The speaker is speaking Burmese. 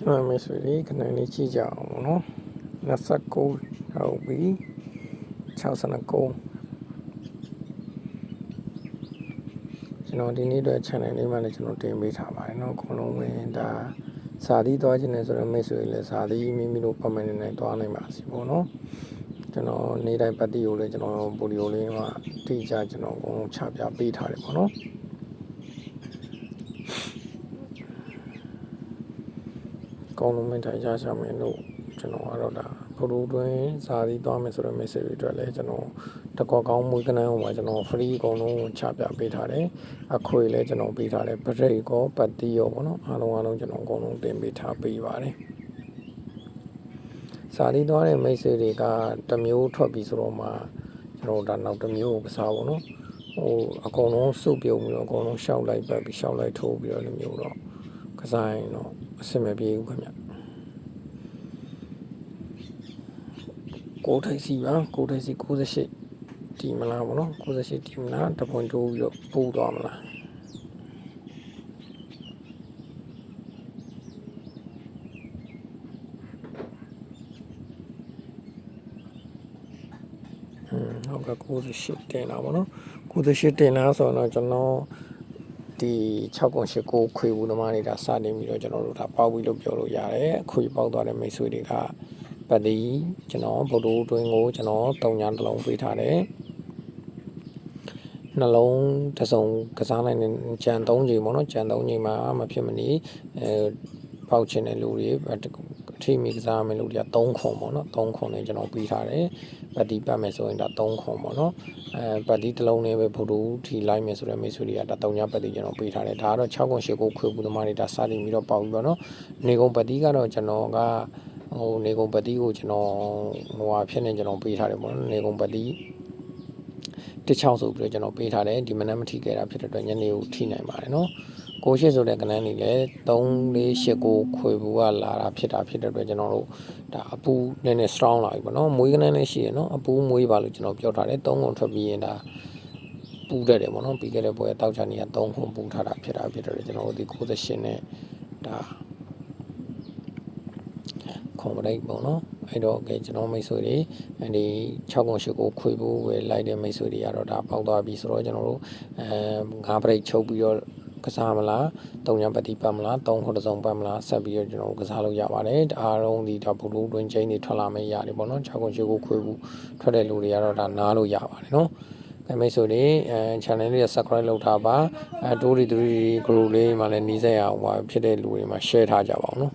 ကျွန်တော်မိတ်ဆွေတွေခဏလေးကြည့်ကြအောင်ပေါ့နော်29ဟုတ်ပြီ69ကျွန်တော်ဒီနေ့အတွက် channel လေးမှာလည်းကျွန်တော်တင်ပေးထားပါတယ်เนาะအကုန်လုံးဝင်ဒါစာသီးသွားခြင်းနဲ့ဆိုတော့မိတ်ဆွေတွေလည်းစာသီးမိမိတို့ comment နဲ့သွားနိုင်ပါစီပေါ့နော်ကျွန်တော်နေ့တိုင်းပတ်တိကိုလည်းကျွန်တော်ဗီဒီယိုလေးမှာတိကျကျွန်တော်အကုန်လုံးချပြပေးထားတယ်ပေါ့နော် ကောင်းလုံးမထိုင်ရချမယ်လို့ကျွန်တော်ကတော့ဒါဖိုတိုတွင်းဇာတိသွားမယ်ဆိုတော့ message တွေအတွက်လည်းကျွန်တော်တကောကောင်းမွေးကနန်းဟိုမှာကျွန်တော် free အကုန်လုံးချပြပေးထားတယ်အခွေလည်းကျွန်တော်ပေးထားတယ် break ကောပတ်တီရောပေါ့နော်အားလုံးအားလုံးကျွန်တော်အကုန်လုံးတင်ပေးထားပေးပါတယ်ဇာတိသွားတဲ့ message တွေကတစ်မျိုးထွက်ပြီးဆိုတော့မှကျွန်တော်ဒါနောက်တစ်မျိုးကိုကစားပေါ့နော်ဟိုအကုန်လုံးစုပ်ပြုံပြီးတော့အကုန်လုံးရှောက်လိုက်ပတ်ပြီးရှောက်လိုက်ထိုးပြီးတော့လည်းမျိုးတော့ ကစားရင်တော့အဆင်မပြေဘူးခင်ဗျကိုထိုက်စီပါကိုထိုက်စီ68တီမလားဗောနော်68တီမလားတပွန်တိုးပြီးတော့ပို့သွားမလားဟွန်းဟုတ်ကဲ့68တင်တာဗောနော်68တင်တာဆိုတော့ကျွန်တော် ဒီ6ကုန်8ကိုခွေဘူးသမားတွေဒါစတင်ပြီးတော့ကျွန်တော်တို့ဒါပေါက်ပြီးလို့ပြောလို့ရတယ်အခွေပေါက်သွားတဲ့မိတ်ဆွေတွေကပတ်ဒီကျွန်တော်ဗုဒ္ဓတွင်ကိုကျွန်တော်တုံညာတစ်လုံးပေးထားတယ်နှလုံးတစ်စုံကစားနိုင်တဲ့ကြံ3ချိန်ပေါ့နော်ကြံ3ချိန်မှာမဖြစ်မနေအဲပေါက်ချင်တဲ့လူတွေအ ထိမိကစားမယ်လူတွေက3ခွန်ပေါ့နော်3ခွန်နဲ့ကျွန်တော်ပေးထားတယ်ပတ်တီပတ်မယ်ဆိုရင်ဒါ3ခွန်ပေါ့နော်အဲပတ်တီတစ်လုံးနဲ့ပဲဗုဒ္ဓထီလိုက်မယ်ဆိုတဲ့မိတ်ဆွေတွေကဒါ3ညပတ်တီကျွန်တော်ပေးထားတယ်ဒါကတော့6ခွန်8ခွန်ခွေဘူးသမားတွေဒါစတင်ပြီးတော့ပေါက်ပြီးပေါ့နော်နေကုန်ပတ်တီကတော့ကျွန်တော်ကဟိုနေကုန်ပတ်တီကိုကျွန်တော်ဟိုဟာဖြစ်နေကျွန်တော်ပေးထားတယ်ပေါ့နော်နေကုန်ပတ်တီတစ်ချောင်းဆိုပြီးတော့ကျွန်တော်ပေးထားတယ်ဒီမနက်မထိခဲ့တာဖြစ်တဲ့အတွက်ညနေကိုထိနိုင်ပါတယ်နော် ကိုရှိဆိုတဲ့ကနန်းနေလဲ3 4 8ကိုခွေဘူးကလာတာဖြစ်တာဖြစ်တဲ့အတွက်ကျွန်တော်တို့ဒါအပူနည်းနည်း strong လာပြီပေါ့နော်မွေးကနန်းလည်းရှိရနော်အပူမွေးပါလို့ကျွန်တော်ပြောထားတယ်3ခုထွက်ပြီးရင်ဒါပူတတ်တယ်ပေါ့နော်ပြီးခဲ့တဲ့ပွဲတောက်ချာနေက3ခုပူထားတာဖြစ်တာဖြစ်တဲ့အတွက်ကျွန်တော်တို့ဒီ68နဲ့ဒါခွန်ပရိတ်ပေါ့နော်အဲ့တော့ကဲကျွန်တော်မိတ်ဆွေတွေအဲဒီ6ခု8ခုခွေဖို့ပဲလိုက်တဲ့မိတ်ဆွေတွေကတော့ဒါပေါက်သွားပြီဆိုတော့ကျွန်တော်တို့အဲ9ပရိတ်ချုပ်ပြီးတော့ ကစားမလားတုံညာပတိပတ်မလားသုံးခုတစ်စုံပတ်မလားဆက်ပြီးတော့ကျွန်တော်ကစားလို့ရပါတယ်အားလုံးဒီဒါဘလူးတွင်ချင်းတွေထွက်လာမယ့်ရတယ်ပေါ့နော်6ခု8ခုခွေဖို့ထွက်တဲ့လူတွေကတော့ဒါနားလို့ရပါတယ်နော်အဲမိတ်ဆွေတွေအဲ channel လေး subscribe လုပ်ထားပါအဲတိုးရီ3 group လေးမှာလည်းနှီးစက်ရအောင်ပါဖြစ်တဲ့လူတွေမှာ share ထားကြပါအောင်နော်